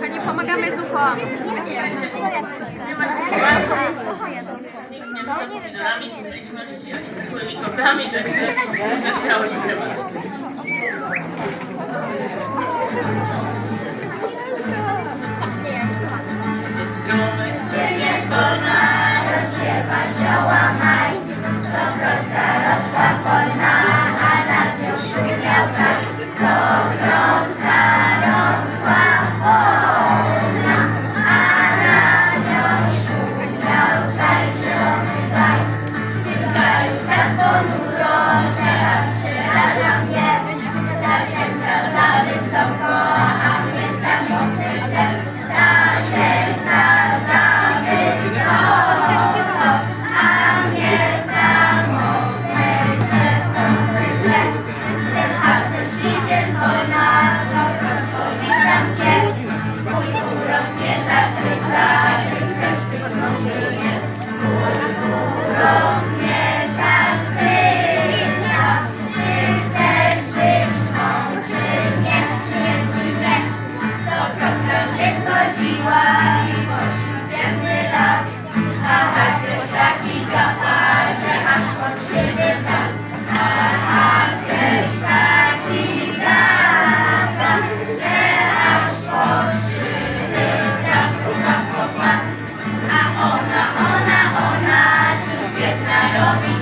Pani, pomagamy z UFO. Nie rzucam pomidorami z publiczności, ani z zwykłymi kotami, także można śmiało śpiewać.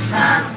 Shut